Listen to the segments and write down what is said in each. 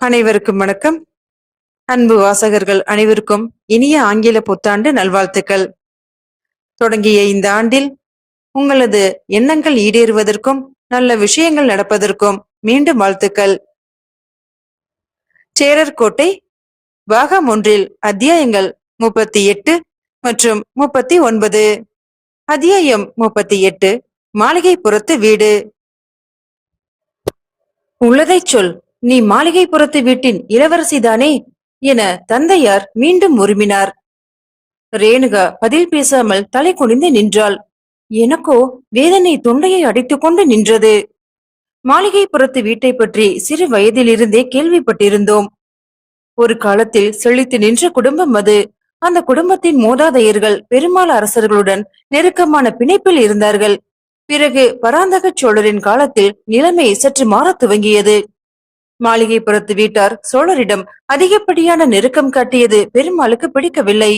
அனைவருக்கும் வணக்கம். அன்பு வாசகர்கள் அனைவருக்கும் இனிய ஆங்கில புத்தாண்டு நல்வாழ்த்துக்கள். தொடங்கிய இந்த ஆண்டில் உங்களது எண்ணங்கள் ஈடேறுவதற்கும் நல்ல விஷயங்கள் நடப்பதற்கும் மீண்டும் வாழ்த்துக்கள். சேரர்கோட்டை பாகம் ஒன்றில் அத்தியாயங்கள் முப்பத்தி எட்டு மற்றும் முப்பத்தி ஒன்பது. அத்தியாயம் முப்பத்தி எட்டு மாளிகைப்புறத்து வீடு. உள்ளதை சொல். நீ மாளிகைப்புறத்து வீட்டின் இளவரசிதானே என தந்தையார் மீண்டும் உருமினார். ரேணுகா பதில் பேசாமல் தலை குனிந்து நின்றாள். எனக்கோ வேதனை தொண்டையை அடித்துக் கொண்டு நின்றது. மாளிகைப்புறத்து வீட்டை பற்றி சிறு வயதிலிருந்தே கேள்விப்பட்டிருந்தோம். ஒரு காலத்தில் செழித்து நின்ற குடும்பம் அது. அந்த குடும்பத்தின் மூதாதையர்கள் பெருமாள் அரசர்களுடன் நெருக்கமான பிணைப்பில் இருந்தார்கள். பிறகு பராந்தக சோழரின் காலத்தில் நிலைமை சற்று மாறத் துவங்கியது. மாளிகைப்புறத்து வீட்டார் சோழரிடம் அதிகப்படியான நெருக்கம் காட்டியது பெருமாளுக்கு பிடிக்கவில்லை.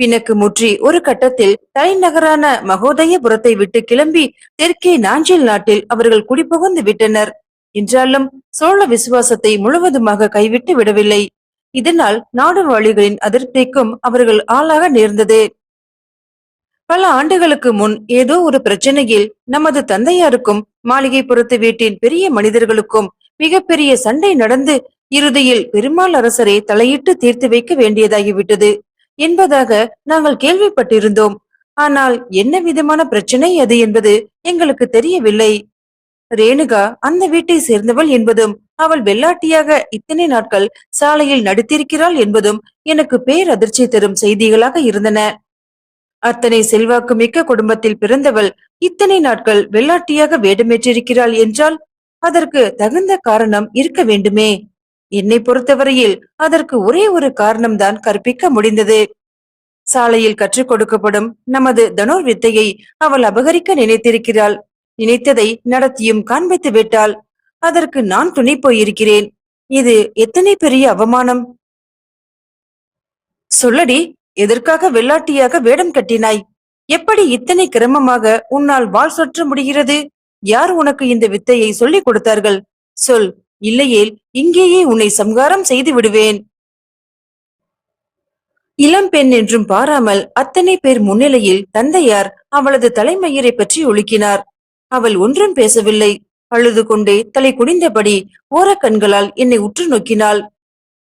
பிணக்கு முற்றி ஒரு கட்டத்தில் தலைநகரான மகோதயபுரத்தை விட்டு கிளம்பி தெற்கே நாஞ்சில் நாட்டில் அவர்கள் குடிபுகுந்து விட்டனர். என்றாலும் சோழ விசுவாசத்தை முழுவதுமாக கைவிட்டு விடவில்லை. இதனால் நாடுவாளிகளின் அதிருப்திக்கும் அவர்கள் ஆளாக நேர்ந்தது. பல ஆண்டுகளுக்கு முன் ஏதோ ஒரு பிரச்சனையில் நமது தந்தையாருக்கும் மாளிகைப்புறத்து வீட்டின் பெரிய மனிதர்களுக்கும் மிகப்பெரிய சண்டை நடந்து இறுதியில் பெருமாள் அரசரை தலையிட்டு தீர்த்து வைக்க வேண்டியதாகிவிட்டது. என்பதாக நாங்கள் கேள்விப்பட்டிருந்தோம். ஆனால் என்ன விதமான பிரச்சனை அது என்பது எங்களுக்கு தெரியவில்லை. ரேணுகா அந்த வீட்டை சேர்ந்தவள் என்பதும் அவள் வெள்ளாட்டியாக இத்தனை நாட்கள் சாலையில் நடித்திருக்கிறாள் என்பதும் எனக்கு பேரதிர்ச்சி தரும் செய்திகளாக இருந்தன. அத்தனை செல்வாக்கு மிக்க குடும்பத்தில் பிறந்தவள் இத்தனை நாட்கள் வெள்ளாட்டியாக வேடமேற்றிருக்கிறாள் என்றால் அதற்கு தகுந்த காரணம் இருக்க வேண்டுமே. என்னை பொறுத்தவரையில் அதற்கு ஒரே ஒரு காரணம்தான் கற்பிக்க முடிந்தது. சாலையில் கற்றுக் கொடுக்கப்படும் நமது தனோர் வித்தையை அவள் அபகரிக்க நினைத்திருக்கிறாள். நினைத்ததை நடத்தியும் காண்பித்து விட்டாள். அதற்கு நான் துணை போயிருக்கிறேன். இது எத்தனை பெரிய அவமானம்? சொல்லடி எதற்காக வெள்ளாட்டியாக வேடம் கட்டினாய்? எப்படி இத்தனை கிரமமாக உன்னால் வாள் சொற்ற முடிகிறது? யார் உனக்கு இந்த வித்தையை சொல்லிக் கொடுத்தார்கள்? சொல் இல்லையேல் இங்கேயே உன்னை சம்காரம் செய்து விடுவேன். இளம் பெண் என்றும் பாராமல் அத்தனை பேர் முன்னிலையில் தந்தையார் அவளது தலைமயிரை பற்றி ஒழுக்கினார் அவள் ஒன்றும் பேசவில்லை. அழுது கொண்டே தலை குனிந்தபடி ஓரக்கண்களால் என்னை உற்று நோக்கினாள்.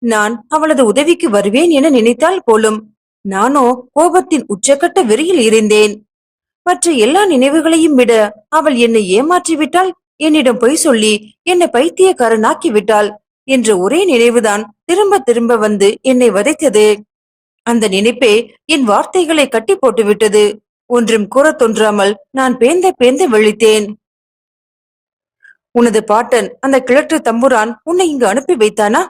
நான் அவளது உதவிக்கு வருவேன் என நினைத்தால் போலும். நானோ கோபத்தின் உச்சக்கட்ட வெறியில் இருந்தேன். மற்ற எல்லா நினைவுகளையும் விட அவள் என்னை ஏமாற்றிவிட்டாள்? என்னிடம் பொய் சொல்லி என்னை பைத்தியக்காரனாக்கி விட்டாள் என்ற ஒரே நினைவுதான் திரும்ப திரும்ப வந்து என்னை வதைத்தது. அந்த நினைப்பே என் வார்த்தைகளை கட்டி போட்டு விட்டது ஒன்றும் கூற தோன்றாமல் நான் பேந்த பேந்த விழித்தேன். உனது பாட்டன் அந்த கிழட்டு தம்புரான் உன்னை இங்கு அனுப்பி வைத்தானா?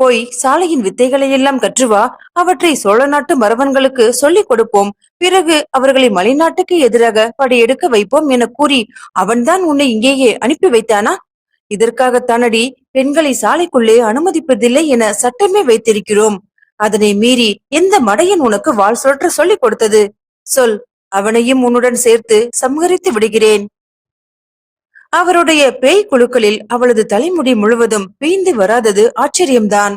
போய் சாலையின் வித்தைகளையெல்லாம் கற்றுவா அவற்றை சோழ நாட்டு மரவன்களுக்கு சொல்லிக் கொடுப்போம். பிறகு அவர்களை மலைநாட்டுக்கு எதிராக படையெடுக்க வைப்போம் என கூறி அவன்தான் உன்னை இங்கேயே அனுப்பி வைத்தானா? இதற்காகத்தானடி பெண்களை சாலைக்குள்ளே அனுமதிப்பதில்லை என சட்டமே வைத்திருக்கிறோம். அதனை மீறி எந்த மடையன் உனக்கு வாழ் சுழற்ற சொல்லிக் கொடுத்தது? சொல் அவனையும் உன்னுடன் சேர்த்து சம்ஹரித்து விடுகிறேன். அவருடைய பேய் குழுக்களில் அவளது தலைமுடி முழுவதும் பீந்து வராதது ஆச்சரியம்தான்.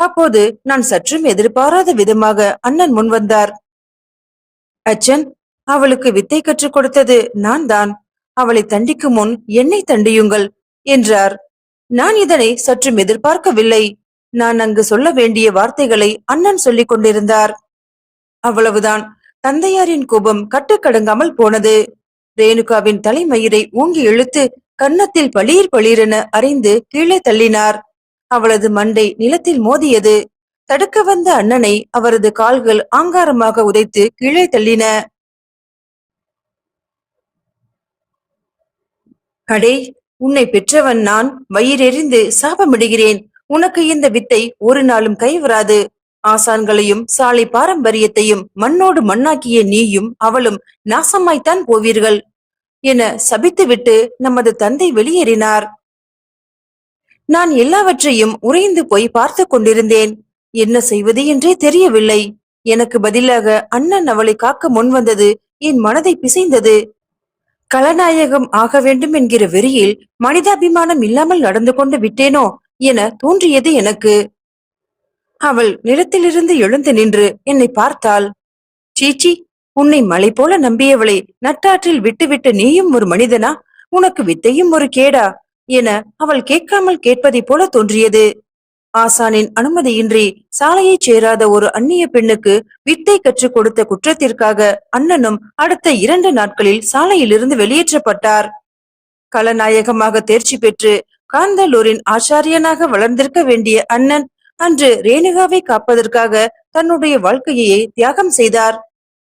அப்போது நான் சற்றும் எதிர்பாராத விதமாக அண்ணன் முன் வந்தார். அச்சன் அவளுக்கு வித்தை கற்றுக் கொடுத்தது நான் தான் அவளை தண்டிக்கும் முன் என்னை தண்டியுங்கள் என்றார். நான் இதனை சற்றும் எதிர்பார்க்கவில்லை. நான் அங்கு சொல்ல வேண்டிய வார்த்தைகளை அண்ணன் சொல்லிக் கொண்டிருந்தார். அவ்வளவுதான். தந்தையாரின் கோபம் கட்டுக்கடங்காமல் போனது. ரேணுகாவின் தலைமயிரை ஊங்கி இழுத்து கன்னத்தில் பளீர் பளீரென அறைந்து கீழே தள்ளினார். அவளது மண்டை நிலத்தில் மோதியது. தடுக்க வந்த அண்ணனை அவரது கால்கள் ஆங்காரமாக உதைத்து கீழே தள்ளின. அடே உன்னை பெற்றவன் நான். வயிறெறிந்து சாபமிடுகிறேன். உனக்கு இந்த வித்தை ஒரு நாளும் கைவராது ஆசான்களையும் சாலை பாரம்பரியத்தையும் மண்ணோடு மண்ணாக்கிய நீயும் அவளும் நாசமாய்த்தான் போவீர்கள். என சபித்துவிட்டு நமது தந்தை வெளியேறினார். நான் எல்லாவற்றையும் உறைந்து போய் பார்த்து கொண்டிருந்தேன். என்ன செய்வது என்றே தெரியவில்லை. எனக்கு பதிலாக அண்ணன் அவளை காக்க முன் வந்தது என் மனதை பிசைந்தது. கலநாயகம் ஆக வேண்டும் என்கிற வெறியில் மனிதாபிமானம் இல்லாமல் நடந்து கொண்டு விட்டேனோ என தோன்றியது எனக்கு. அவள் நிலத்திலிருந்து எழுந்து நின்று என்னை பார்த்தாள். சீச்சி உன்னை மலை போல நம்பியவளை நட்டாற்றில் விட்டுவிட்டு நீயும் ஒரு மனிதனா? உனக்கு வித்தையும் ஒரு கேடா? என அவள் கேட்காமல் கேட்பதை போல தோன்றியது. ஆசானின் அனுமதியின்றி சாலையைச் சேராத ஒரு அந்நிய பெண்ணுக்கு வித்தை கற்றுக் கொடுத்த குற்றத்திற்காக அண்ணனும் அடுத்த இரண்டு நாட்களில் சாலையிலிருந்து வெளியேற்றப்பட்டார். கலநாயகமாக தேர்ச்சி பெற்று காந்தலூரின் ஆச்சாரியனாக வளர்ந்திருக்க வேண்டிய அண்ணன் அன்று ரேணுகாவை காப்பதற்காக தன்னுடைய வாழ்க்கையை தியாகம் செய்தார்.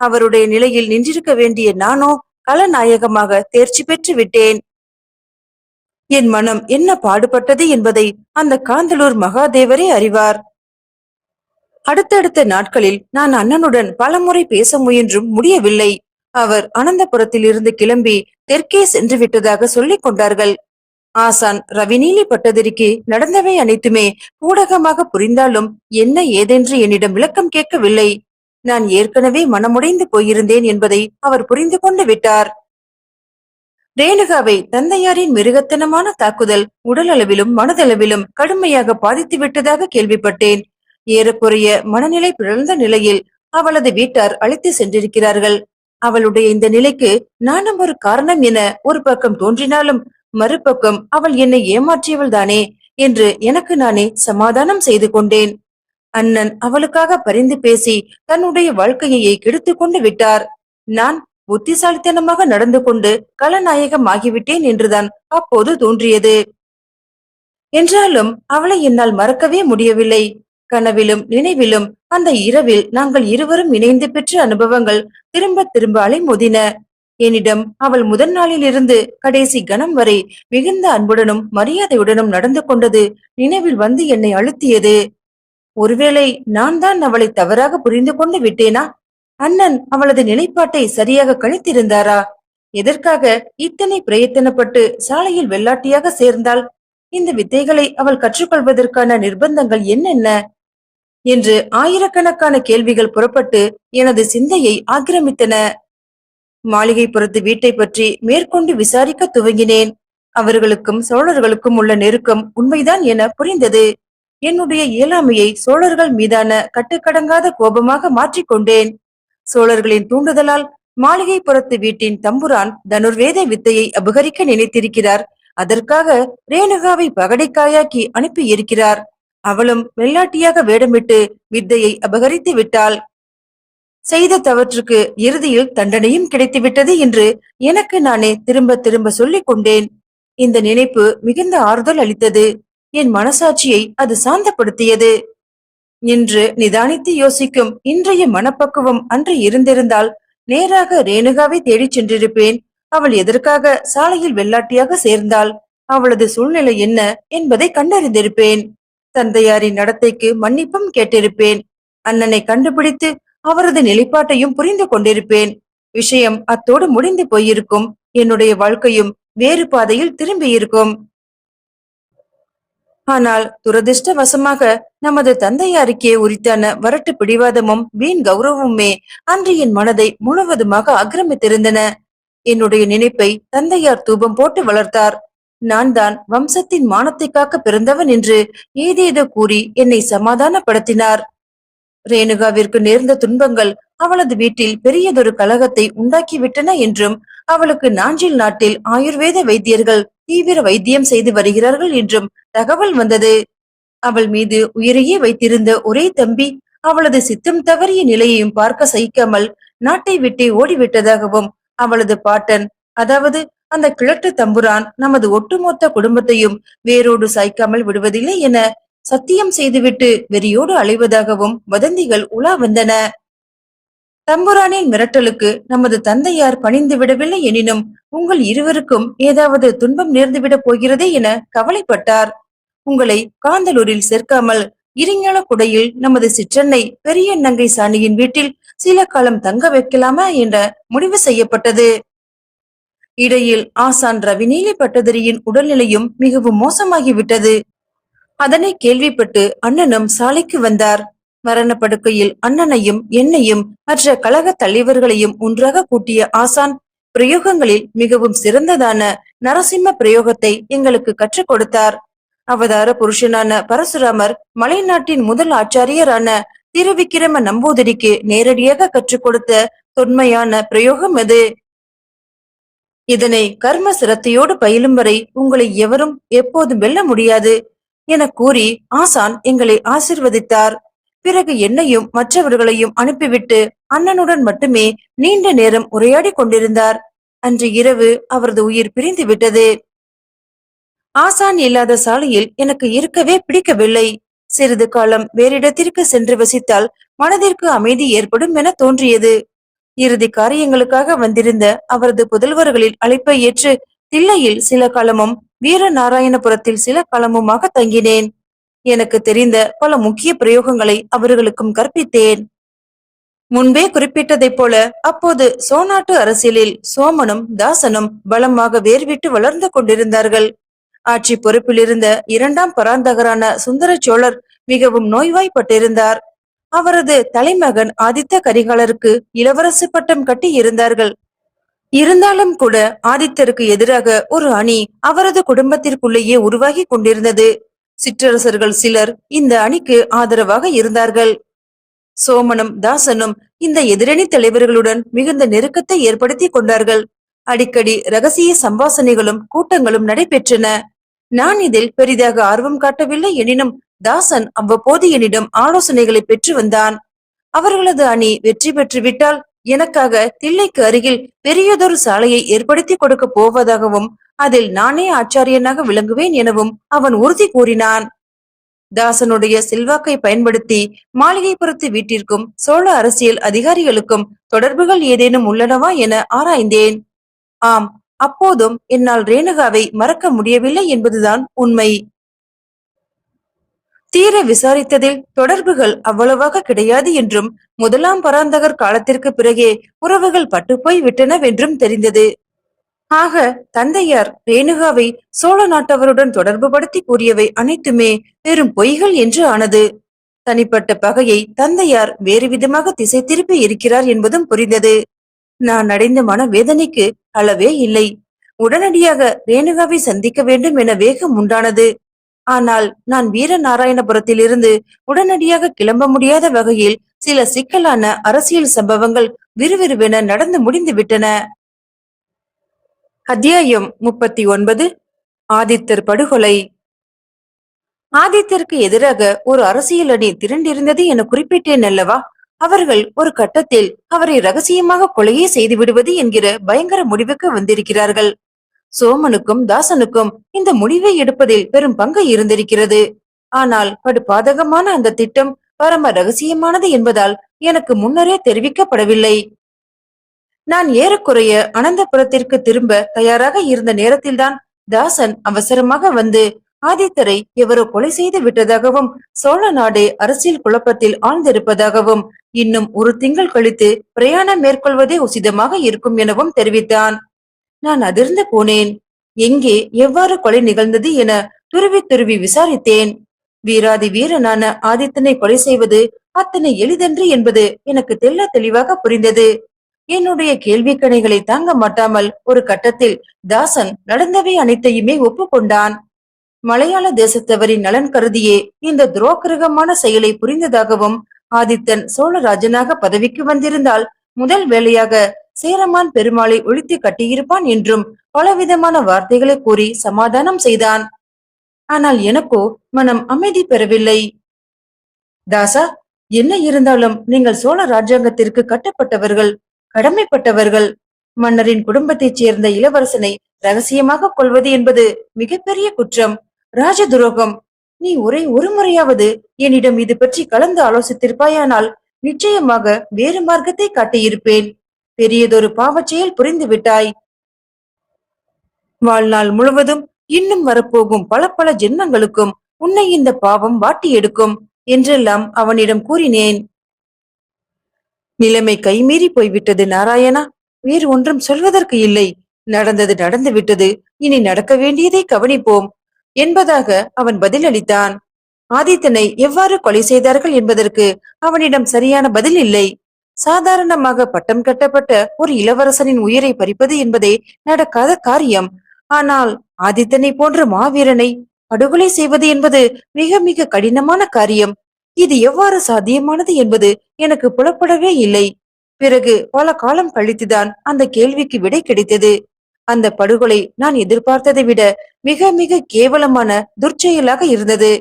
அவருடைய நிலையில் நின்றிருக்க வேண்டிய நானோ கலநாயகமாக தேர்ச்சி பெற்று விட்டேன். என் மனம் என்ன பாடுபட்டது என்பதை அந்த காந்தலூர் மகாதேவரே அறிவார். அடுத்தடுத்த நாட்களில் நான் அண்ணனுடன் பலமுறை பேச முயன்றும் முடியவில்லை. அவர் அனந்தபுரத்தில் இருந்து கிளம்பி தெற்கே சென்று விட்டதாக சொல்லிக் கொண்டார்கள். ஆசான் ரவிநீலி பட்டதிரிக்கு நடந்தவை அனைத்துமே ஊடகமாக புரிந்தாலும் என்ன ஏதென்று என்னிடம் விளக்கம் கேட்கவில்லை. நான் ஏற்கனவே மனமுடைந்து போயிருந்தேன் என்பதை அவர் புரிந்து கொண்டு விட்டார். ரேணுகாவை தந்தையாரின் மிருகத்தனமான தாக்குதல் உடலளவிலும் மனதளவிலும் கடுமையாக பாதித்து விட்டதாக கேள்விப்பட்டேன். ஏறக்குறைய மனநிலை பிறழ்ந்த நிலையில் அவளது வீட்டார் அழைத்து சென்றிருக்கிறார்கள். அவளுடைய இந்த நிலைக்கு நானும் ஒரு காரணம் என ஒரு பக்கம் தோன்றினாலும் மறுபக்கம் அவள் என்னை ஏமாற்றியவள் தானே என்று எனக்கு நானே சமாதானம் செய்து கொண்டேன். அண்ணன் அவளுக்காக பரிந்து பேசி தன்னுடைய வாழ்க்கையை கெடுத்துக் கொண்டு விட்டார். நான் புத்திசாலித்தனமாக நடந்து கொண்டு கலநாயகம் ஆகிவிட்டேன் என்றுதான் அப்போது தோன்றியது. என்றாலும் அவளை என்னால் மறக்கவே முடியவில்லை. கனவிலும் நினைவிலும் அந்த இரவில் நாங்கள் இருவரும் இணைந்து பெற்ற அனுபவங்கள் திரும்ப திரும்ப அலைமோதின. என்னிடம் அவள் முதல் நாளிலிருந்து கடைசி கணம் வரை மிகுந்த அன்புடனும் மரியாதையுடனும் நடந்து கொண்டது நினைவில் வந்து என்னை அழுத்தியது. ஒருவேளை நான் தான் அவளை தவறாக புரிந்து கொண்டு விட்டேனா? அண்ணன் அவளது நிலைப்பாட்டை சரியாக கணித்திருந்தாரா? எதற்காக இத்தனை பிரயத்தனப்பட்டு சாலையில் வெள்ளாட்டியாக சேர்ந்தால் இந்த வித்தைகளை அவள் கற்றுக்கொள்வதற்கான நிர்பந்தங்கள் என்னென்ன? என்று ஆயிரக்கணக்கான கேள்விகள் புறப்பட்டு எனது சிந்தையை ஆக்கிரமித்தன. மாளிகை புறத்து வீட்டை பற்றி மேற்கொண்டு விசாரிக்க துவங்கினேன். அவர்களுக்கும் சோழர்களுக்கும் உள்ள நெருக்கம் உண்மைதான் என புரிந்தது. என்னுடைய இயலாமையை சோழர்கள் மீதான கட்டுக்கடங்காத கோபமாக மாற்றிக்கொண்டேன். சோழர்களின் தூண்டுதலால் மாளிகைப்புறத்து வீட்டின் தம்புரான் தனுர்வேத வித்தையை அபகரிக்க நினைத்திருக்கிறார். அதற்காக ரேணுகாவை பகடைக்காயாக்கி அனுப்பி இருக்கிறார் அவளும் வெள்ளாட்டியாக வேடமிட்டு வித்தையை அபகரித்து விட்டாள். செய்த தவற்றுக்கு இறுதியில் தண்டனையும் கிடைத்துவிட்டது என்று எனக்கு நானே திரும்ப திரும்ப சொல்லிக் கொண்டேன் இந்த நினைப்பு மிகுந்த ஆறுதல் அளித்தது. என் மனசாட்சியை அது சாந்தப்படுத்தியது. என்று நிதானித்து யோசிக்கும் இன்றைய மனப்பக்குவம் அன்று இருந்திருந்தால் நேராக ரேணுகாவை தேடிச் சென்றிருப்பேன். அவள் எதற்காக சாலையில் வெள்ளாட்டியாக சேர்ந்தாள் அவளது சூழ்நிலை என்ன என்பதை கண்டறிந்திருப்பேன். தந்தையாரின் நடத்தைக்கு மன்னிப்பும் கேட்டிருப்பேன். அண்ணனை கண்டுபிடித்து அவரது நிலைப்பாட்டையும் புரிந்து கொண்டிருப்பேன். விஷயம் அத்தோடு முடிந்து போயிருக்கும். என்னுடைய வாழ்க்கையும் வேறு பாதையில் திரும்பியிருக்கும். ஆனால் துரதிர்ஷ்டவசமாக நமது தந்தையாருக்கே உரித்தான வரட்டு பிடிவாதமும் வீண் கௌரவமுமே அன்றியின் மனதை முழுவதுமாக ஆக்கிரமித்திருந்தன என்னுடைய நினைப்பை தந்தையார் தூபம் போட்டு வளர்த்தார். நான் தான் வம்சத்தின் மானத்தை காக்க பிறந்தவன் என்று ஏதேதோ கூறி என்னை சமாதானப்படுத்தினார். ரேணுகாவிற்கு நேர்ந்த துன்பங்கள் அவளது வீட்டில் பெரியதொரு கலகத்தை உண்டாக்கிவிட்டன என்றும் அவளுக்கு நாஞ்சில் நாட்டில் ஆயுர்வேத வைத்தியர்கள் தீவிர வைத்தியம் செய்து வருகிறார்கள் என்றும் தகவல் வந்தது. அவள் மீது உயிரையே வைத்திருந்த ஒரே தம்பி அவளது சித்தம் தவறிய நிலையையும் பார்க்க சகிக்காமல் நாட்டை விட்டு ஓடிவிட்டதாகவும் அவளது பாட்டன் அதாவது அந்த கிழட்டு தம்புரான் நமது ஒட்டுமொத்த குடும்பத்தையும் வேரோடு சாய்க்காமல் விடுவதில்லை என சத்தியம் செய்துவிட்டு வெறியோடு அலைவதாகவும் வதந்திகள் உலா வந்தன. தம்புரானின் மிரட்டலுக்கு நமது தந்தையார் பணிந்து விடவில்லை எனினும் உங்கள் இருவருக்கும் ஏதாவது துன்பம் நேர்ந்துவிடப் போகிறதே என கவலைப்பட்டார். உங்களை காந்தலூரில் சேர்க்காமல் இரிஞால குடையில் நமது சிற்றன்னை பெரிய நங்கை சாணியின் வீட்டில் சில காலம் தங்க வைக்கலாமா என்ற முடிவு செய்யப்பட்டது. இடையில் ஆசான் ரவிநீலி பட்டதிரியின் உடல்நிலையும் மிகவும் மோசமாகிவிட்டது. அதனை கேள்விப்பட்டு அண்ணனும் சாலைக்கு வந்தார். மரணப்படுக்கையில் அண்ணனையும் என்னையும் மற்ற கழக தலைவர்களையும் ஒன்றாக கூட்டிய ஆசான் பிரயோகங்களில் மிகவும் சிறந்ததான நரசிம்ம பிரயோகத்தை எங்களுக்கு கற்றுக் கொடுத்தார். அவதார புருஷனான பரசுராமர் மலைநாட்டின் முதல் ஆச்சாரியரான திருவிக்கிரம நம்பூதிரிக்கு நேரடியாக கற்றுக் கொடுத்த தொன்மையான பிரயோகம் எது? இதனை கர்ம சிரத்தையோடு பயிலும் வரை உங்களை எவரும் எப்போதும் வெல்ல முடியாது என கூறி ஆசான் எங்களை ஆசிர்வதித்தார். பிறகு என்னையும் மற்றவர்களையும் அனுப்பிவிட்டு அண்ணனுடன் மட்டுமே நீண்ட நேரம் உரையாடி கொண்டிருந்தார். அன்று இரவு அவரது உயிர் பிரிந்து விட்டது. ஆசான் இல்லாத சாலையில் எனக்கு இருக்கவே பிடிக்கவில்லை. சிறிது காலம் வேறிடத்திற்கு சென்று வசித்தால் மனதிற்கு அமைதி ஏற்படும் என தோன்றியது. இறுதி காரியங்களுக்காக வந்திருந்த அவரது புதல்வர்களின் அழைப்பை ஏற்று தில்லையில் சில காலமும் வீரநாராயணபுரத்தில் சில காலமுமாக தங்கினேன். எனக்கு தெரிந்த பல முக்கிய பிரயோகங்களை அவர்களுக்கும் கற்பித்தேன். முன்பே குறிப்பிட்டதைப் போல அப்போது சோநாட்டு அரசியலில் சோமனும் தாசனும் பலமாக வேர்விட்டு வளர்ந்து கொண்டிருந்தார்கள். ஆட்சி பொறுப்பில் இருந்த இரண்டாம் பராந்தகரான சுந்தர சோழர் மிகவும் நோய்வாய்ப்பட்டிருந்தார். அவரது தலைமகன் ஆதித்த கரிகாலருக்கு இளவரசு பட்டம் கட்டி இருந்தார்கள். இருந்தாலும் கூட ஆதித்தருக்கு எதிராக ஒரு அணி அவரது குடும்பத்திற்குள்ளேயே உருவாகி கொண்டிருந்தது. சிற்றரசர்கள் சிலர் இந்த அணிக்கு ஆதரவாக இருந்தார்கள். சோமனும் தாசனும் இந்த எதிரணி தலைவர்களுடன் மிகுந்த நெருக்கத்தை ஏற்படுத்தி கொண்டார்கள். அடிக்கடி ரகசிய சம்பாசனைகளும் கூட்டங்களும் நடைபெற்றன. நான் இதில் பெரிதாக ஆர்வம் காட்டவில்லை எனினும் தாசன் அவ்வப்போது என்னிடம் ஆலோசனைகளை பெற்று வந்தான். அவர்களது அணி வெற்றி பெற்றுவிட்டால் எனக்காக தில்லைக்கு அருகில் பெரியதொரு சாலையை ஏற்படுத்தி கொடுக்க போவதாகவும் அதில் நானே ஆச்சாரியனாக விளங்குவேன் எனவும் அவன் உறுதி கூறினான். தாசனுடைய செல்வாக்கை பயன்படுத்தி மாளிகைப்புறத்து வீட்டிற்கும் சோழ அரசியல் அதிகாரிகளுக்கும் தொடர்புகள் ஏதேனும் உள்ளனவா என ஆராய்ந்தேன். ஆம் அப்போதும் என்னால் ரேணுகாவை மறக்க முடியவில்லை என்பதுதான் உண்மை. தீர விசாரித்ததில் தொடர்புகள் அவ்வளவாக கிடையாது என்றும் முதலாம் பராந்தகர் காலத்திற்கு பிறகே உறவுகள் பட்டுப்போய் விட்டனவென்றும் தெரிந்தது. ஆக தந்தையார் ரேணுகாவை சோழ நாட்டவருடன் தொடர்பு படுத்தி கூறியவை அனைத்துமே வெறும் பொய்கள் என்று ஆனது. தனிப்பட்ட பகையை தந்தையார் வேறு விதமாக திசை திருப்பி இருக்கிறார் என்பதும் புரிந்தது. நான் அடைந்த மன வேதனைக்கு அளவே இல்லை. உடனடியாக ரேணுகாவை சந்திக்க வேண்டும் என வேகம் உண்டானது. ஆனால் நான் வீரநாராயணபுரத்திலிருந்து உடனடியாக கிளம்ப முடியாத வகையில் சில சிக்கலான அரசியல் சம்பவங்கள் விறுவிறுவென நடந்து முடிந்து விட்டன அத்தியாயம் முப்பத்தி ஒன்பது ஆதித்தர் படுகொலை. ஆதித்தருக்கு எதிராக ஒரு அரசியல் அணி திரண்டிருந்தது என குறிப்பிட்டேன் அல்லவா? அவர்கள் ஒரு கட்டத்தில் அவரை ரகசியமாக கொலையே செய்து விடுவது என்கிற பயங்கர முடிவுக்கு வந்திருக்கிறார்கள். சோமனுக்கும் தாசனுக்கும் இந்த முடிவை எடுப்பதில் பெரும் பங்கு இருந்திருக்கிறது. ஆனால் படுபாதகமான அந்த திட்டம் பரம ரகசியமானது என்பதால் எனக்கு முன்னரே தெரிவிக்கப்படவில்லை. நான் ஏறக்குறைய அனந்தபுரத்திற்கு திரும்ப தயாராக இருந்த நேரத்தில்தான் தாசன் அவசரமாக வந்து ஆதித்தரை எவரோ கொலை செய்து விட்டதாகவும் சோழ நாடு அரசியல் குழப்பத்தில் ஆழ்ந்திருப்பதாகவும் இன்னும் ஒரு திங்கள் கழித்து பிரயாணம் மேற்கொள்வதே உசிதமாக இருக்கும் எனவும் தெரிவித்தான். நான் அதிர்ந்து போனேன். எங்கே எவ்வாறு கொலை நிகழ்ந்தது என துருவி துருவி விசாரித்தேன். வீராதி வீரனான ஆதித்தனை கொலை செய்வது அத்தனை எளிதன்று என்பது எனக்கு தெல்ல தெளிவாக புரிந்தது. என்னுடைய கேள்விக்கணைகளை தாங்க மாட்டாமல் ஒரு கட்டத்தில் தாசன் நடந்தவை அனைத்தையுமே ஒப்புக்கொண்டான். மலையாள தேசத்தவரின் நலன் கருதியே இந்த துரோகிரகமான செயலை புரிந்ததாகவும் ஆதித்தன் சோழராஜனாக பதவிக்கு வந்திருந்தால் முதல் வேலையாக சேரமான் பெருமாளை ஒழித்து கட்டியிருப்பான் என்றும் பலவிதமான வார்த்தைகளை கூறி சமாதானம் செய்தான். ஆனால் எனக்கோ மனம் அமைதி பெறவில்லை. தாசா என்ன இருந்தாலும் நீங்கள் சோழ ராஜாங்கத்திற்கு கட்டப்பட்டவர்கள் கடமைப்பட்டவர்கள். மன்னரின் குடும்பத்தைச் சேர்ந்த இளவரசனை ரகசியமாக கொள்வது என்பது மிகப்பெரிய குற்றம். ராஜ துரோகம் நீ ஒரே ஒரு முறையாவது என்னிடம் இது பற்றி கலந்து ஆலோசித்திருப்பாயானால் நிச்சயமாக வேறு மார்க்கத்தை காட்டியிருப்பேன். பெரியதொரு பாவச் செயல் புரிந்து விட்டாய். வாழ்நாள் முழுவதும் இன்னும் வரப்போகும் பல பல ஜென்மங்களுக்கும் உன்னை இந்த பாவம் வாட்டி எடுக்கும் என்றெல்லாம் அவனிடம் கூறினேன். நிலைமை கைமீறி போய்விட்டது நாராயணா. வேறு ஒன்றும் சொல்வதற்கு இல்லை. நடந்தது நடந்து விட்டது. இனி நடக்க வேண்டியதை கவனிப்போம் என்பதாக அவன் பதிலளித்தான். ஆதித்தனை எவ்வாறு கொலை செய்தார்கள் என்பதற்கு அவனிடம் சரியான பதில் இல்லை. சாதாரணமாக பட்டம் கட்டப்பட்ட ஒரு இளவரசனின் உயிரை பறிப்பது என்பதே நடக்காத காரியம். ஆனால் ஆதித்தனை போன்ற மாவீரனை படுகொலை செய்வது என்பது மிக மிக கடினமான காரியம். இது எவ்வாறு சாத்தியமானது என்பது எனக்கு புலப்படவே இல்லை. பிறகு பல காலம் கழித்துதான் அந்த கேள்விக்கு விடை கிடைத்தது. அந்த படுகொலை நான் எதிர்பார்த்ததை விட மிக மிக கேவலமான துர்ச்செயலாக இருந்தது.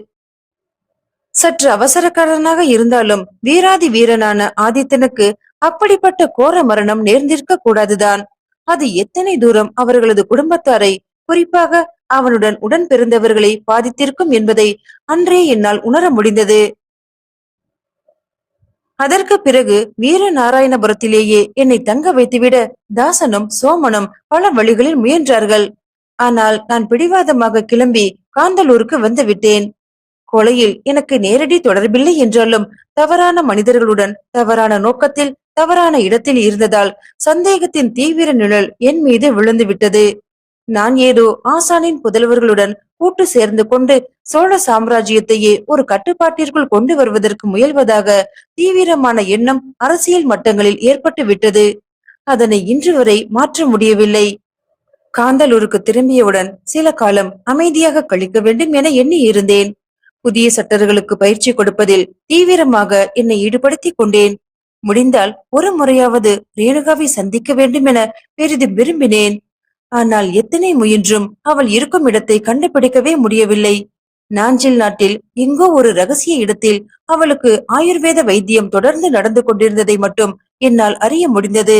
சற்று அவசரக்காரனாக இருந்தாலும் வீராதி வீரனான ஆதித்தனுக்கு அப்படிப்பட்ட கோர மரணம் நேர்ந்திருக்க கூடாதுதான். அது எத்தனை தூரம் அவர்களது குடும்பத்தாரை குறிப்பாக அவனுடன் உடன் பிறந்தவர்களை பாதித்திருக்கும் என்பதை அன்றே என்னால் உணர முடிந்தது. அதற்கு பிறகு வீர நாராயணபுரத்திலேயே என்னை தங்க வைத்துவிட தாசனும் சோமனும் பல வழிகளில் முயன்றார்கள். ஆனால் நான் பிடிவாதமாக கிளம்பி காந்தலூருக்கு வந்து விட்டேன். கொலையில் எனக்கு நேரடி தொடர்பில்லை என்றாலும் தவறான மனிதர்களுடன் தவறான நோக்கத்தில் தவறான இடத்தில் இருந்ததால் சந்தேகத்தின் தீவிர நிழல் என் மீது விழுந்து விட்டது. நான் ஏதோ ஆசானின் புதல்வர்களுடன் கூட்டு சேர்ந்து கொண்டு சோழ சாம்ராஜ்யத்தையே ஒரு கட்டுப்பாட்டிற்குள் கொண்டு வருவதற்கு முயல்வதாக தீவிரமான எண்ணம் அரசியல் மட்டங்களில் ஏற்பட்டு விட்டது. அதனை இன்று வரை மாற்ற முடியவில்லை. காந்தலூருக்கு திரும்பியவுடன் சில காலம் அமைதியாக கழிக்க வேண்டும் என எண்ணி இருந்தேன் புதிய சட்டர்களுக்கு பயிற்சி கொடுப்பதில் தீவிரமாக என்னை ஈடுபடுத்திக் கொண்டேன். முடிந்தால் ஒரு முறையாவது ரேணுகாவை சந்திக்க வேண்டும் என பெரிதும் விரும்பினேன். ஆனால் எத்தனை முயன்றும் அவள் இருக்கும் இடத்தை கண்டுபிடிக்கவே முடியவில்லை. நாஞ்சில் நாட்டில் எங்கோ ஒரு ரகசிய இடத்தில் அவளுக்கு ஆயுர்வேத வைத்தியம் தொடர்ந்து நடந்து கொண்டிருந்ததை மட்டும் என்னால் அறிய முடிந்தது.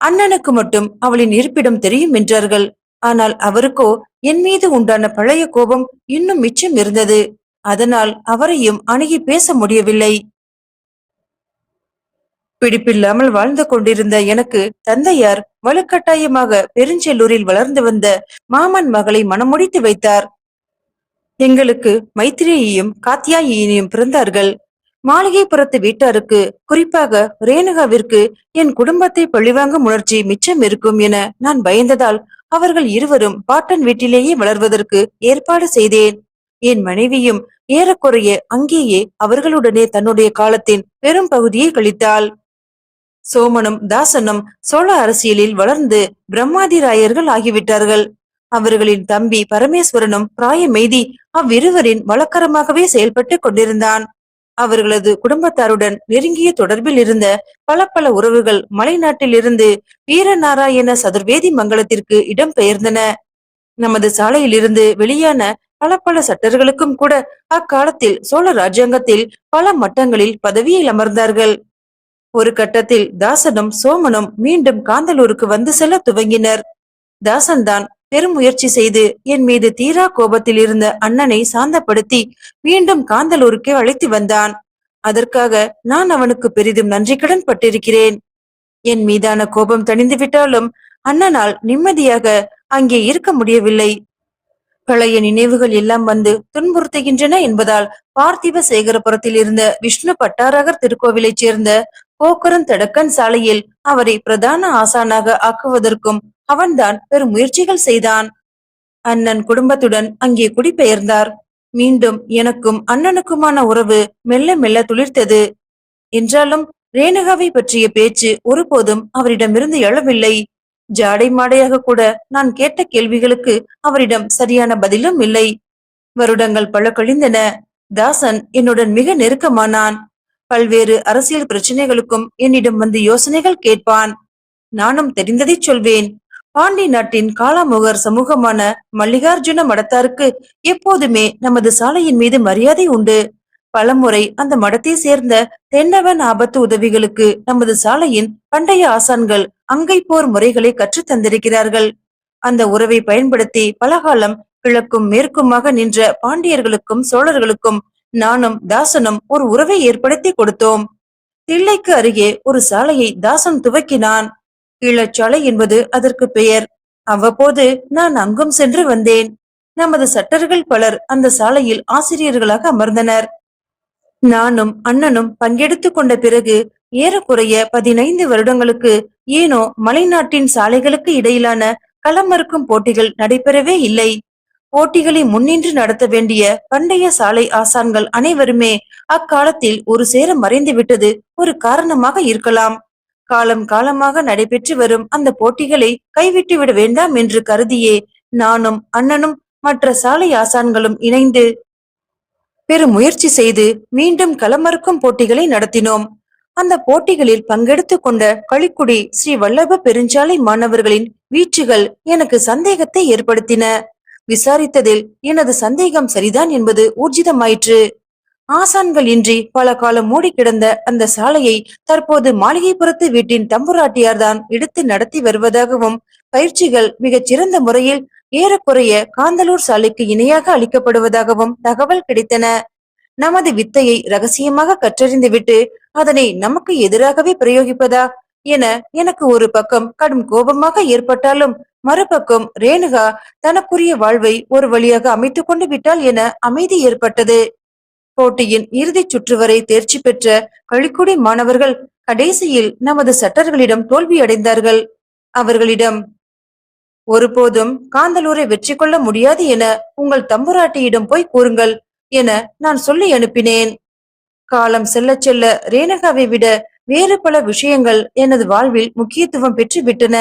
அண்ணனுக்கு மட்டும் அவளின் இருப்பிடம் தெரியும் என்றார்கள். ஆனால் அவருக்கோ என் மீது உண்டான பழைய கோபம் இன்னும் மிச்சம் இருந்தது. அதனால் அவரையும் அணுகி பேச முடியவில்லை. பிடிப்பில்லாமல் வாழ்ந்து கொண்டிருந்த எனக்கு தந்தையார் வலுக்கட்டாயமாக பெருஞ்செல்லூரில் வளர்ந்து வந்த மாமன் மகளை மனமுடித்து வைத்தார். எங்களுக்கு மைத்திரியையும் காத்தியாயினியும் பிறந்தார்கள். மாளிகைப்புறத்து வீட்டாருக்கு குறிப்பாக ரேணுகாவிற்கு என் குடும்பத்தை பழிவாங்கும் உணர்ச்சி மிச்சம் இருக்கும் என நான் பயந்ததால் அவர்கள் இருவரும் பாட்டன் வீட்டிலேயே வளர்வதற்கு ஏற்பாடு செய்தேன். என் மனைவியும் ஏறக்குறைய அங்கேயே அவர்களுடனே தன்னுடைய காலத்தின் பெரும் பகுதியை கழித்தாள். சோமனும் தாசனும் சோழ அரசியலில் வளர்ந்து பிரம்மாதிராயர்கள் ஆகிவிட்டார்கள். அவர்களின் தம்பி பரமேஸ்வரனும் பிராயமெய்தி அவ்விருவரின் வழக்கரமாகவே செயல்பட்டு கொண்டிருந்தான். அவர்களது குடும்பத்தாருடன் நெருங்கிய தொடர்பில் இருந்த பல பல உறவுகள் மலைநாட்டிலிருந்து வீரநாராயண சதுர்வேதி மங்கலத்திற்கு இடம் பெயர்ந்தன நமது சாலையிலிருந்து வெளியான பல பல சட்டர்களுக்கும் கூட அக்காலத்தில் சோழ ராஜ்யாங்கத்தில் பல மட்டங்களில் பதவியில் அமர்ந்தார்கள். ஒரு கட்டத்தில் தாசனும் சோமனும் மீண்டும் காந்தலூருக்கு வந்து செல்ல துவங்கினர். தாசன்தான் முயற்சி செய்து என் மீது தீரா கோபத்தில் இருந்த அண்ணனை சாந்தப்படுத்தி மீண்டும் காந்தலூருக்கே அழைத்து வந்தான். அதற்காக நான் அவனுக்கு பெரிதும் நன்றி கடன் பட்டிருக்கிறேன். என் மீதான கோபம் தணிந்து விட்டாலும் அண்ணனால் நிம்மதியாக அங்கே இருக்க முடியவில்லை. பழைய நினைவுகள் எல்லாம் வந்து துன்புறுத்துகின்றன என்பதால் பார்த்திப சேகரபுரத்தில் இருந்த விஷ்ணு பட்டாரகர் திருக்கோவிலைச் சேர்ந்த போக்குரன் தடக்கன் சாலையில் அவரை பிரதான ஆசானாக ஆக்குவதற்கும் அவன்தான் பெரும் முயற்சிகள் செய்தான். அண்ணன் குடும்பத்துடன் அங்கே குடிபெயர்ந்தார். மீண்டும் எனக்கும் அண்ணனுக்குமான உறவு மெல்ல மெல்ல துளிர்த்தது. என்றாலும் ரேணுகாவை பற்றிய பேச்சு ஒருபோதும் அவரிடமிருந்து எழவில்லை. ஜாடை மாடையாக கூட நான் கேட்ட கேள்விகளுக்கு அவரிடம் சரியான பதிலும் இல்லை. வருடங்கள் பல கழிந்தன. தாசன் என்னுடன் மிக நெருக்கமானான். பல்வேறு அரசியல் பிரச்சனைகளுக்கும் என்னிடம் வந்து யோசனைகள் கேட்பான். நானும் தெரிந்ததை சொல்வேன். பாண்டி நாட்டின் காலாமுகர் சமூகமான மல்லிகார்ஜுன மடத்தாருக்கு எப்போதுமே நமது சாலையின் மீது மரியாதை உண்டு. பலமுறை அந்த மடத்தை சேர்ந்த தென்னவன் ஆபத்து உதவிகளுக்கு நமது சாலையின் பண்டைய ஆசான்கள் அங்கை போர் முறைகளை கற்றுத் தந்திருக்கிறார்கள். அந்த உறவை பயன்படுத்தி பலகாலம் கிழக்கும் மேற்குமாக நின்ற பாண்டியர்களுக்கும் சோழர்களுக்கும் நானும் தாசனும் ஒரு உறவை ஏற்படுத்தி கொடுத்தோம். தில்லைக்கு அருகே ஒரு சாலையை தாசன் துவக்கினான். கீழச்சாலை என்பது அதற்கு பெயர். அவ்வப்போது நான் அங்கும் சென்று வந்தேன். நமது சட்டர்கள் பலர் அந்த சாலையில் ஆசிரியர்களாக அமர்ந்தனர். நானும் அண்ணனும் பங்கெடுத்துக் கொண்ட பிறகு ஏறக்குறைய பதினைந்து வருடங்களுக்கு ஏனோ மலைநாட்டின் சாலைகளுக்கு இடையிலான களம் மறுக்கும் போட்டிகள் நடைபெறவே இல்லை. போட்டிகளை முன்னின்று நடத்த வேண்டிய பண்டைய சாலை ஆசான்கள் அனைவருமே அக்காலத்தில் ஒரு சேர மறைந்து விட்டது ஒரு காரணமாக இருக்கலாம். காலம் காலமாக நடைபெற்று வரும் அந்த போட்டிகளை கைவிட்டு விட வேண்டாம் என்று கருதியே நானும் அண்ணனும் மற்ற சாலை ஆசான்களும் இணைந்து பெரும் முயற்சி செய்து மீண்டும் களமறுக்கும் போட்டிகளை நடத்தினோம். அந்த போட்டிகளில் பங்கெடுத்து கொண்ட களிக்குடி ஸ்ரீ வல்லப பெருஞ்சாலை மாணவர்களின் வீச்சுகள் எனக்கு சந்தேகத்தை ஏற்படுத்தின. விசாரித்ததில் எனது சந்தேகம் சரிதான் என்பது ஊர்ஜிதமாயிற்று. ஆசான்கள் இன்றி பல காலம் மூடி கிடந்த அந்த சாலையை தற்போது மாளிகைப்புறத்து வீட்டின் தம்புராட்டியார்தான் எடுத்து நடத்தி வருவதாகவும் பயிற்சிகள் மிகச் சிறந்த முறையில் ஏறக்குறைய காந்தலூர் சாலைக்கு இணையாக அளிக்கப்படுவதாகவும் தகவல் கிடைத்தன. நமது வித்தையை ரகசியமாக கற்றறிந்துவிட்டு அதனை நமக்கு எதிராகவே பிரயோகிப்பதா? என எனக்கு ஒரு பக்கம் கடும் கோபமாக ஏற்பட்டாலும் மறுபக்கம் ரேணுகா தனக்குரிய வாழ்வை ஒரு வழியாக அமைத்துக் கொண்டு விட்டாள் என அமைதி ஏற்பட்டது. போட்டியின் இறுதிச் சுற்று வரை தேர்ச்சி பெற்ற கழிக்குடி மாணவர்கள் கடைசியில் நமது சட்டர்களிடம் தோல்வியடைந்தார்கள் அவர்களிடம் ஒருபோதும் காந்தலூரை வெற்றி கொள்ள முடியாது என உங்கள் தம்புராட்டியிடம் போய் கூறுங்கள் என நான் சொல்லி அனுப்பினேன். காலம் செல்ல செல்ல ரேணுகாவை விட வேறு பல விஷயங்கள் எனது வாழ்வில் முக்கியத்துவம் பெற்று விட்டன.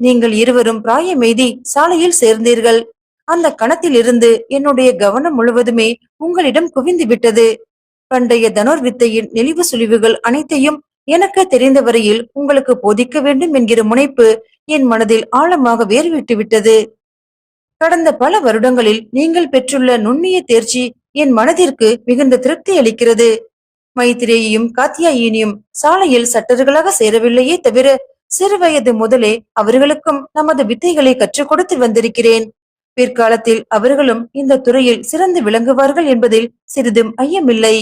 நீங்கள் இருவரும் பிராயமெய்தி சாலையில் சேர்ந்தீர்கள். அந்த கணத்தில் இருந்து என்னுடைய கவனம் முழுவதுமே உங்களிடம் குவிந்து விட்டது. பண்டைய தனுர் வித்தையின் நெளிவு சுழிவுகள் அனைத்தையும் எனக்கு தெரிந்த வரையில் உங்களுக்கு போதிக்க வேண்டும் என்கிற முனைப்பு என் மனதில் ஆழமாக வேர்விட்டு விட்டது. கடந்த பல வருடங்களில் நீங்கள் பெற்றுள்ள நுண்ணிய தேர்ச்சி என் மனதிற்கு மிகுந்த திருப்தி அளிக்கிறது. மைத்திரேயையும் காத்தியாயினியும் சாலையில் சட்டர்களாக சேரவில்லையே தவிர சிறு வயது முதலே அவர்களுக்கும் நமது வித்தைகளை கற்றுக் கொடுத்து வந்திருக்கிறேன். பிற்காலத்தில் அவர்களும் இந்த துறையில் சிறந்து விளங்குவார்கள் என்பதில் சிறிதும் ஐயமில்லை.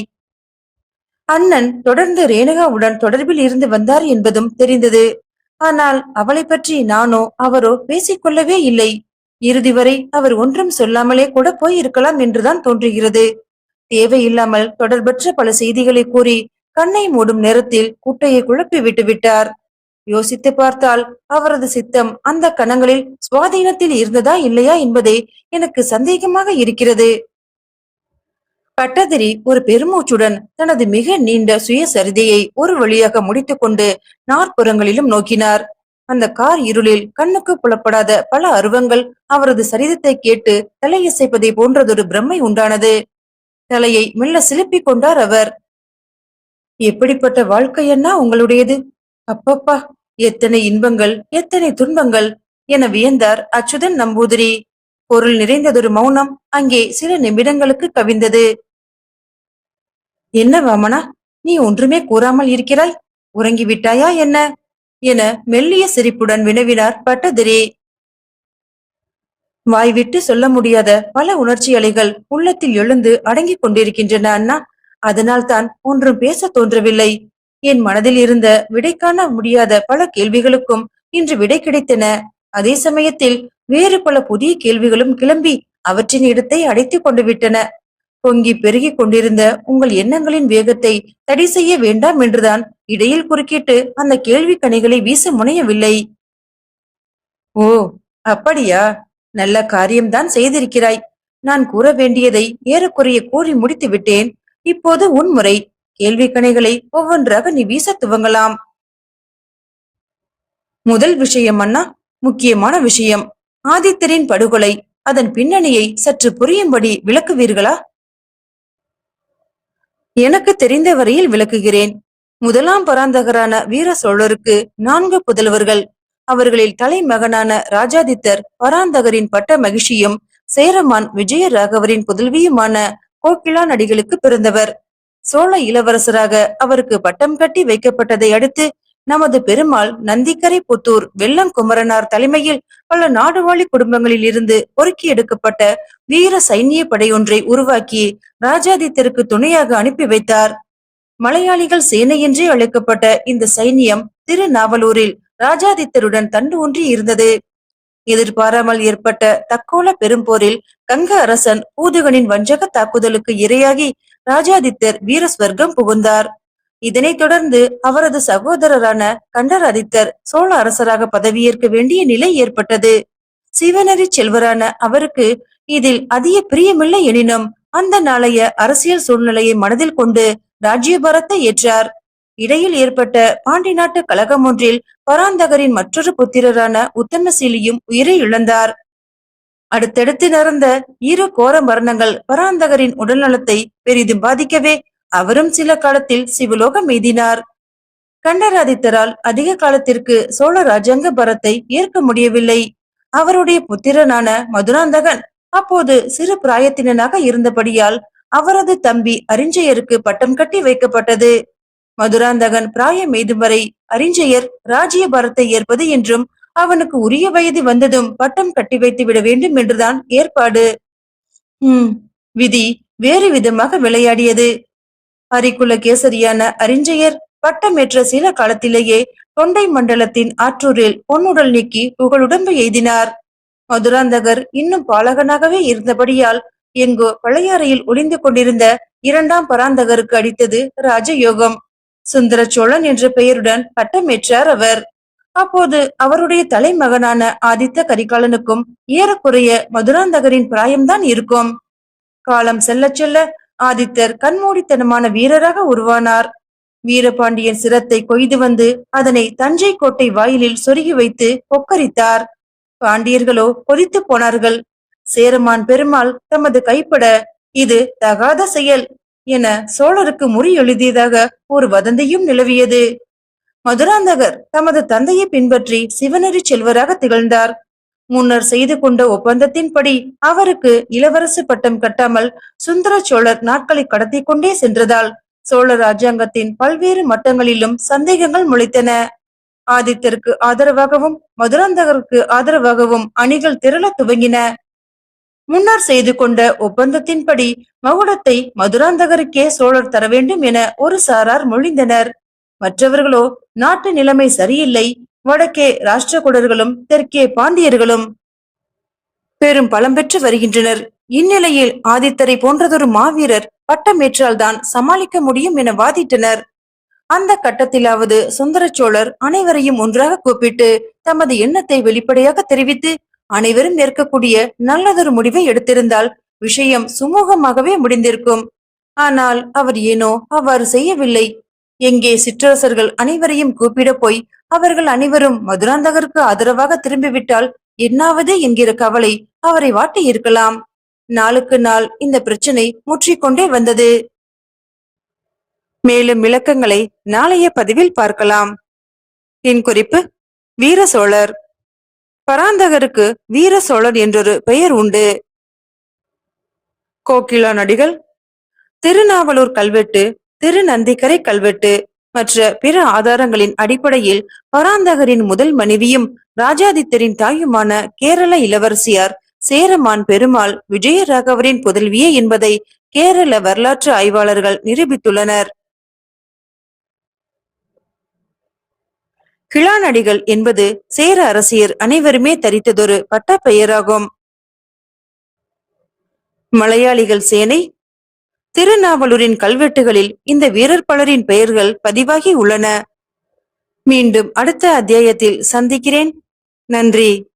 அண்ணன் தொடர்ந்து ரேணுகாவுடன் தொடர்பில் இருந்து வந்தார் என்பதும் தெரிந்தது. ஆனால் அவளை பற்றி நானோ அவரோ பேசிக்கொள்ளவே இல்லை. இறுதி வரை அவர் ஒன்றும் சொல்லாமலே கூட போயிருக்கலாம் என்றுதான் தோன்றுகிறது. தேவையில்லாமல் தொடர்பற்ற பல செய்திகளை கூறி கண்ணை மூடும் நேரத்தில் குட்டையை குழப்பி விட்டு விட்டார். யோசித்து பார்த்தால் அவரது சித்தம் அந்த கணங்களில் சுவாதீனத்தில் இருந்ததா இல்லையா என்பதே எனக்கு சந்தேகமாக இருக்கிறது. பட்டதிரி ஒரு பெருமூச்சுடன் தனது மிக நீண்ட சுயசரிதையை ஒரு வழியாக முடித்துக்கொண்டு நாற்புறங்களிலும் நோக்கினார். அந்த கார் இருளில் கண்ணுக்கு புலப்படாத பல அருவங்கள் அவரது சரிதத்தை கேட்டு தலையசைப்பதை போன்றதொரு பிரம்மை உண்டானது. தலையை மெல்ல சிலுப்பிக் கொண்டார் அவர். எப்படிப்பட்ட வாழ்க்கையன்னா உங்களுடையது? அப்பப்பா எத்தனை இன்பங்கள் எத்தனை துன்பங்கள் என வியந்தார் அச்சுதன் நம்பூதிரி. பொருள் நிறைந்ததொரு மௌனம் அங்கே சில நிமிடங்களுக்கு கவிந்தது. என்ன வாமனா நீ ஒன்றுமே கூறாமல் இருக்கிறாய்? உறங்கிவிட்டாயா என்ன? என மெல்லிய சிரிப்புடன் வினவினார் பட்டதிரி. வாய்விட்டு சொல்ல முடியாத பல உணர்ச்சி அலைகள் உள்ளத்தில் எழுந்து அடங்கிக் கொண்டிருக்கின்றன அண்ணா. அதனால் தான் ஒன்றும் பேச தோன்றவில்லை. என் மனதில் இருந்த விடை காண முடியாத பல கேள்விகளுக்கும் இன்று விடை கிடைத்தன. அதே சமயத்தில் வேறு பல புதிய கேள்விகளும் கிளம்பி அவற்றின் இடத்தை அடைத்துக் கொண்டு விட்டன. பொங்கி பெருகிக் கொண்டிருந்த உங்கள் எண்ணங்களின் வேகத்தை தடை செய்ய வேண்டாம் என்றுதான் இடையில் குறுக்கிட்டு அந்த கேள்வி கணிகளை வீச முனையவில்லை. ஓ அப்படியா? நல்ல காரியம்தான் செய்திருக்கிறாய். நான் கூற வேண்டியதை ஏறக்குறைய கூறி முடித்து விட்டேன். இப்போது உன் முறை. கேள்வி கணைகளை ஒவ்வொன்றாக நீ வீச துவங்கலாம். முதல் விஷயம் அண்ணா முக்கியமான விஷயம். ஆதித்தரின் படுகொலை அதன் பின்னணியை சற்று புரியும்படி விளக்குவீர்களா? எனக்கு தெரிந்த வரையில் விளக்குகிறேன். முதலாம் பராந்தகரான வீர சோழருக்கு நான்கு புதல்வர்கள். அவர்களில் தலைமகனான ராஜாதித்தர் பராந்தகரின் பட்ட மகிழ்ச்சியும் சேரமான் விஜய ராகவரின் புதல்வியுமான கோகிலா நடிகளுக்கு பிறந்தவர். சோழ இளவரசராக அவருக்கு பட்டம் கட்டி வைக்கப்பட்டதை அடுத்து நமது பெருமாள் நந்திக்கரை புத்தூர் வெள்ளங்குமரனார் தலைமையில் பல நாடுவாழி குடும்பங்களில் இருந்து பொறுக்கி எடுக்கப்பட்ட வீர சைனிய படையொன்றை உருவாக்கி ராஜாதித்தருக்கு துணையாக அனுப்பி வைத்தார். மலையாளிகள் சேனை என்றே அழைக்கப்பட்ட இந்த சைனியம் திருநாவலூரில் ராஜாதித்தருடன் தண்டு ஒன்றி இருந்தது. எதிர்பாராமல் ஏற்பட்ட தக்கோல பெரும்போரில் கங்க அரசன் பூதுகனின் வஞ்சக தாக்குதலுக்கு இரையாகி ராஜாதித்தர் வீரஸ்வர்க்கம் புகுந்தார். இதனைத் தொடர்ந்து அவரது சகோதரரான கண்டராதித்தர் சோழ அரசராக பதவியேற்க வேண்டிய நிலை ஏற்பட்டது. சிவனரி செல்வரான அவருக்கு இதில் அதிக பிரியமில்லை எனினும் அந்த நாளைய அரசியல் சூழ்நிலையை மனதில் கொண்டு ராஜ்யபாரத்தை ஏற்றார். இடையில் ஏற்பட்ட பாண்டி நாட்டு கழகம் ஒன்றில் பராந்தகரின் மற்றொரு புத்திரரான உத்தமசீலியும் உயிரை இழந்தார். அடுத்தடுத்து நடந்த இரு கோர மரணங்கள் பராந்தகரின் உடல்நலத்தை பெரிதும் பாதிக்கவே அவரும் சில காலத்தில் சிவலோகம் எய்தினார். கண்டராதித்தரால் அதிக காலத்திற்கு சோழ ராஜாங்க பரத்தை ஏற்க முடியவில்லை. அவருடைய புத்திரனான மதுராந்தகன் அப்போது சிறு பிராயத்தினனாக இருந்தபடியால் அவரது தம்பி அரிஞ்சயருக்கு பட்டம் கட்டி வைக்கப்பட்டது. மதுராந்தகன் பிராயம் எய்தும் வரை அறிஞ்சயர் ராஜ்ய பரத்தை ஏற்பது என்றும் அவனுக்கு உரிய வயது வந்ததும் பட்டம் கட்டி வைத்து விட வேண்டும் என்றுதான் ஏற்பாடு. உம் விதி வேறு விதமாக விளையாடியது. ஹரிகுல கேசரியான அரிஞ்சயர் பட்டமேற்ற சில காலத்திலேயே தொண்டை மண்டலத்தின் ஆற்றூரில் பொன்னுடல் நீக்கி புகழுடம்பு எய்தினார். மதுராந்தகர் இன்னும் பாலகனாகவே இருந்தபடியால் எங்கோ பழையாறையில் ஒளிந்து கொண்டிருந்த இரண்டாம் பராந்தகருக்கு அடித்தது ராஜயோகம். சுந்தர சோழன் என்ற பெயருடன் பட்டமேற்றார் அவர். அப்போது அவருடைய தலைமகனான ஆதித்த கரிகாலனுக்கும் ஏறக்குறைய மதுராந்தகரின் பிராயம்தான் இருக்கும். காலம் செல்ல செல்ல ஆதித்தர் கண்மூடித்தனமான வீரராக உருவானார். வீரபாண்டியன் சிரத்தை கொய்து வந்து அதனை தஞ்சை கோட்டை வாயிலில் சொருகி வைத்து கொக்கரித்தார். பாண்டியர்களோ கொதித்து போனார்கள். சேரமான் பெருமாள் தமது கைப்பட இது தகாத செயல் என சோழருக்கு முறி எழுதியதாக ஒரு வதந்தியும் நிலவியது. மதுராந்தகர் தமது தந்தையை பின்பற்றி சிவனரி செல்வராக திகழ்ந்தார். முன்னர் செய்து கொண்ட ஒப்பந்தத்தின்படி அவருக்கு இளவரசு பட்டம் கட்டாமல் சுந்தர சோழர் நாட்களை கடத்தி கொண்டே சென்றதால் சோழ ராஜாங்கத்தின் பல்வேறு மட்டங்களிலும் சந்தேகங்கள் முளைத்தன. ஆதித்தருக்கு ஆதரவாகவும் மதுராந்தகருக்கு ஆதரவாகவும் அணிகள் திரள துவங்கின. முன்னர் செய்து கொண்ட ஒப்பந்தத்தின்படி மகுடத்தை மதுராந்தகருக்கே சோழர் தர வேண்டும் என ஒரு சாரார் மொழிந்தனர். மற்றவர்களோ நாட்டு நிலைமை சரியில்லை. வடக்கே ராஷ்டிரகுடர்களும் தெற்கே பாண்டியர்களும் பெரும் பலம் பெற்று வருகின்றனர். இந்நிலையில் ஆதித்தரை போன்றதொரு மாவீரர் பட்டமேற்றால்தான் சமாளிக்க முடியும் என வாதிட்டனர். அந்த கட்டத்திலாவது சுந்தர சோழர் அனைவரையும் ஒன்றாக கூப்பிட்டு தமது எண்ணத்தை வெளிப்படையாக தெரிவித்து அனைவரும் ஏற்கக்கூடிய நல்லதொரு முடிவை எடுத்திருந்தால் விஷயம் சுமூகமாகவே முடிந்திருக்கும். ஆனால் அவர் ஏனோ அவ்வாறு செய்யவில்லை. எங்கே சிற்றரசர்கள் அனைவரையும் கூப்பிட போய் அவர்கள் அனைவரும் மதுராந்தகருக்கு ஆதரவாக திரும்பிவிட்டால் என்னாவது என்கிற கவலை அவரை வாட்டி இருக்கலாம். நாளுக்கு நாள் இந்த பிரச்சனை முற்றிக்கொண்டே வந்தது. மேலும் விளக்கங்களை நாளைய பதிவில் பார்க்கலாம். என் குறிப்பு வீர சோழர். பராந்தகருக்கு வீர சோழர் என்றொரு பெயர் உண்டு. கோகிலா நடிகள் திருநாவலூர் கல்வெட்டு திருநந்திக்கரை கல்வெட்டு மற்ற பிற ஆதாரங்களின் அடிப்படையில் பராந்தகரின் முதல் மனைவியும் ராஜாதித்தரின் தாயுமான கேரள இளவரசியார் சேரமான் பெருமாள் விஜயராகவரின் புதல்வியே என்பதை கேரள வரலாற்று ஆய்வாளர்கள் நிரூபித்துள்ளனர். கிளாநடிகள் என்பது சேர அரசியர் அனைவருமே தரித்ததொரு பட்டப்பெயராகும். மலையாளிகள் சேனை திருநாவலூரின் கல்வெட்டுகளில் இந்த வீரர் பலரின் பெயர்கள் பதிவாகி உள்ளன. மீண்டும் அடுத்த அத்தியாயத்தில் சந்திக்கிறேன். நன்றி.